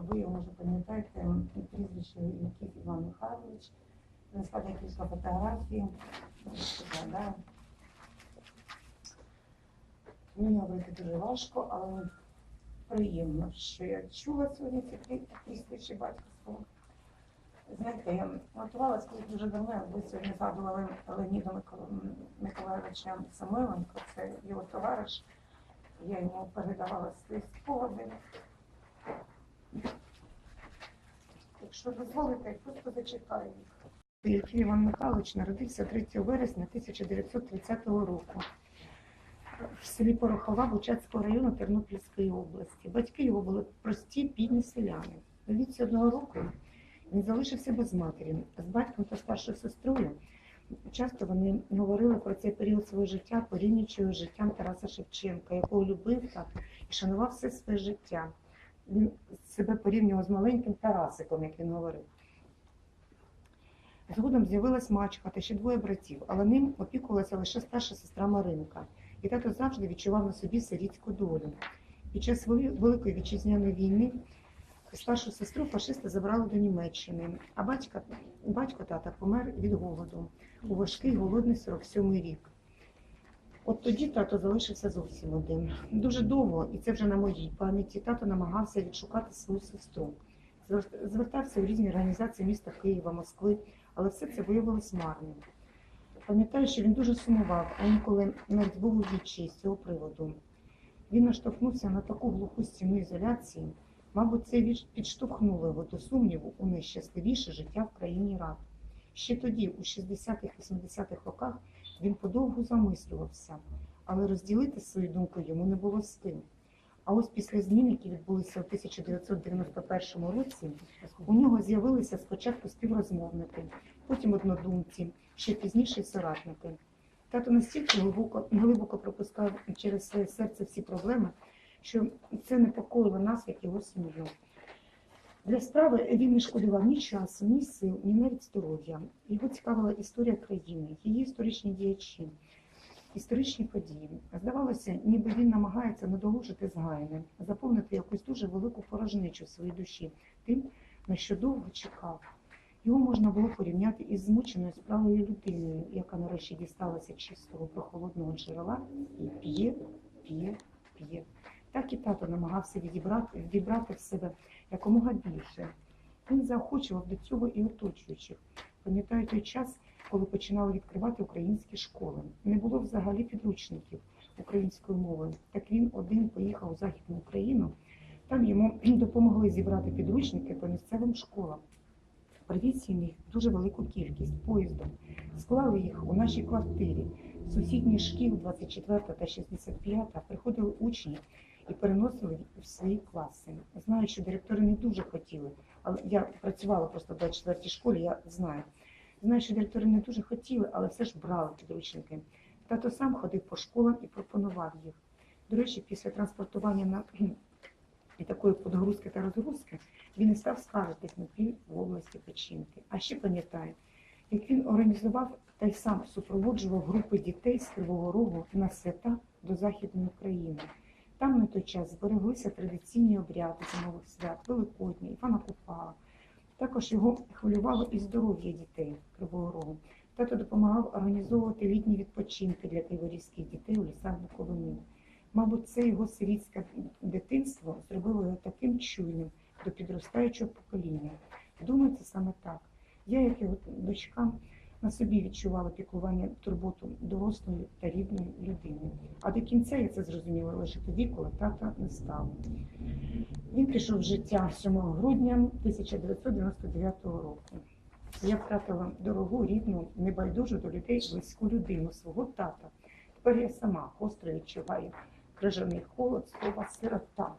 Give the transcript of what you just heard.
ви його може пам'ятаєте, прізвище якийсь Іван Михайлович, знайшла декілька фотографій. Мені говорити дуже важко, але приємно, що я чула сьогодні ці прізвище батьківського. Знаєте, я готувалася колись дуже давно, ви сьогодні згадували Леоніда Микола- Миколайовича Самойленко, це його товариш. Я йому передавала свої спогади. Якщо дозволите, я просто зачитаю їх. Іван Михайлович народився 3 вересня 1930 року в селі Порохова Бучацького району Тернопільської області. Батьки його були прості бідні селяни. Віці одного року він залишився без матері. З батьком та старшою сестрою часто вони говорили про цей період свого життя, порівнюючи його життям Тараса Шевченка, якого любив так і шанував все своє життя. Він себе порівнював з маленьким Тарасиком, як він говорив. Згодом з'явилась мачка та ще двоє братів, але ним опікувалася лише старша сестра Маринка. І тато завжди відчував на собі сирітську долю. Під час Вели- Великої вітчизняної війни старшу сестру фашисти забрали до Німеччини, а батька, батько тата помер від голоду у важкий голодний 47-й рік. От тоді тато залишився зовсім один. Дуже довго, і це вже на моїй пам'яті, тато намагався відшукати свою сестру. Звертався у різні організації міста Києва, Москви, але все це виявилось марним. Пам'ятаю, що він дуже сумував, а інколи навіть був у відчаї з цього приводу. Він наштовхнувся на таку глуху стіну ізоляції. Мабуть, це підштовхнуло його до сумніву у найщасливіше життя в країні рад. Ще тоді, у 60-х-80-х роках, він подовго замислювався, але розділити свою думку йому не було з ким. А ось після змін, які відбулися у 1991 році, у нього з'явилися спочатку співрозмовники, потім однодумці, ще пізніше соратники. Тато настільки глибоко, глибоко пропускав через своє серце всі проблеми, що це непокоїло нас, як його сім'ю. Для справи він не шкодував ні часу, ні сил, ні навіть здоров'я. Його цікавила історія країни, її історичні діячі, історичні події. Здавалося, ніби він намагається надолужити згаяне, заповнити якусь дуже велику порожничу в своїй душі тим, на що довго чекав. Його можна було порівняти із змученою справою людиною, яка нарешті дісталася чистого прохолодного джерела і п'є, п'є, п'є. Так і тато намагався відібрати, відібрати в себе якомога більше. Він заохочував до цього і оточуючих. Пам'ятаю той час, коли починали відкривати українські школи. Не було взагалі підручників українською мовою. Так він один поїхав у Західну Україну. Там йому допомогли зібрати підручники по місцевим школам. Привіз він їх дуже велику кількість поїздом. Склали їх у нашій квартирі. З сусідніх шкіл 24 та 65 приходили учні і переносили в свої класи. Знаю, що директори не дуже хотіли, але я працювала просто в 24 школі, я знаю. Знаю, що директори не дуже хотіли, але все ж брали підручники. Тато сам ходив по школам і пропонував їх. До речі, після транспортування на і такої подгрузки та розгрузки він і став скаржитись на біль в області печінки. А ще пам'ятаю, як він організував та й сам супроводжував групи дітей з Кривого Рогу на свята до Західної України. Там на той час збереглися традиційні обряди зимових свят, Великодня, Івана Купала. Також його хвилювало і здоров'я дітей Кривого Рогу. Тато допомагав організовувати літні відпочинки для криворізьких дітей у лісах Буковини. Мабуть, це його сирітське дитинство зробило його таким чуйним до підростаючого покоління. Думаю, це саме так. Я, як його дочка, на собі відчувала піклування турботу дорослої та рідної людини. А до кінця я це зрозуміла лише тоді, коли тата не стало. Він пішов в життя 7 грудня 1999 року. Я втратила дорогу, рідну, небайдужу до людей близьку людину, свого тата. Тепер я сама гостро відчуваю крижаний холод слова сирота.